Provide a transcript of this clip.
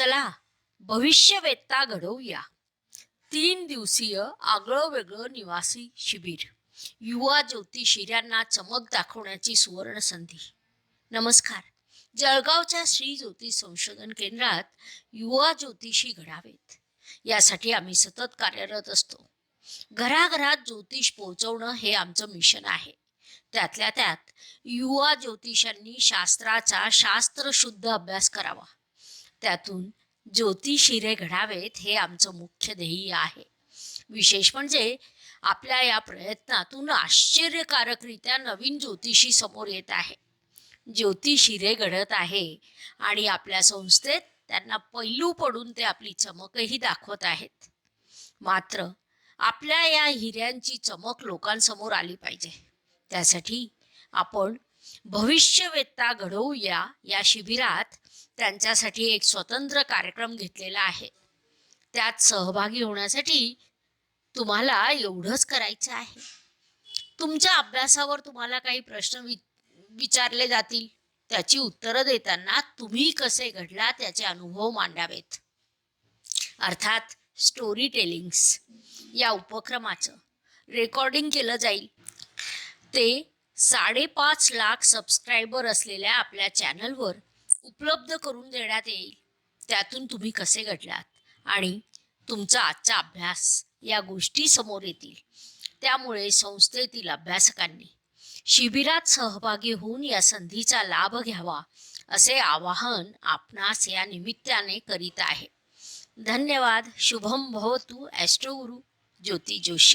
चला भविष्यवेत्ता घडवूया. तीन दिवसीय आगळं वेगळं निवासी शिबिर. युवा ज्योतिषीऱ्यांना चमक दाखवण्याची सुवर्ण संधी नमस्कार. जळगावच्या श्री ज्योतिष संशोधन केंद्रात युवा ज्योतिषी घडावेत. यासाठी आम्ही सतत कार्यरत असतो. घराघरात ज्योतिष पोहोचवणं हे आमचं मिशन आहे. त्यातल्या त्यात युवा ज्योतिषांनी शास्त्राचा शास्त्रशुद्ध अभ्यास करावा. त्यातून ज्योतिषिरे घडावेत हे आमचं मुख्य ध्येय आहे. विशेष म्हणजे आपल्या या प्रयत्नातून आश्चर्यकारकरित्या नवीन ज्योतिषी समोर येत आहे. ज्योतिषिरे घडत आहे आणि आपल्या संस्थेत त्यांना पैलू पडून ते आपली चमकही दाखवत आहेत. मात्र आपल्या या हिऱ्यांची चमक लोकांसमोर आली पाहिजे. त्यासाठी आपण भविष्यवेत्ता घडवूया या शिबिरात त्यांच्यासाठी एक स्वतंत्र कार्यक्रम घेतलेला आहे. त्यात सहभागी होण्यासाठी तुम्हाला एवढंच करायचं आहे. तुमच्या अभ्यासावर तुम्हाला काही प्रश्न वि विचारले जातील. त्याची उत्तरं देताना तुम्ही कसे घडला त्याचे अनुभव मांडावेत. अर्थात स्टोरी टेलिंग्स या उपक्रमाचं रेकॉर्डिंग केलं जाईल. ते साडेपाच लाख सबस्क्रायबर असलेल्या आपल्या चॅनलवर उपलब्ध करून देण्यात येईल. त्यातून तुम्ही कसे घडलात? आणि तुमचा आजचा अभ्यास या गोष्टी समोर येतील. त्यामुळे संस्थेतील अभ्यासकांनी शिबिरात सहभागी होऊन या संधीचा लाभ घ्यावा असे आवाहन आपणास या निमित्ताने करीत आहे. धन्यवाद. शुभम भवतु ॲस्ट्रोगुरु ज्योती जोशी.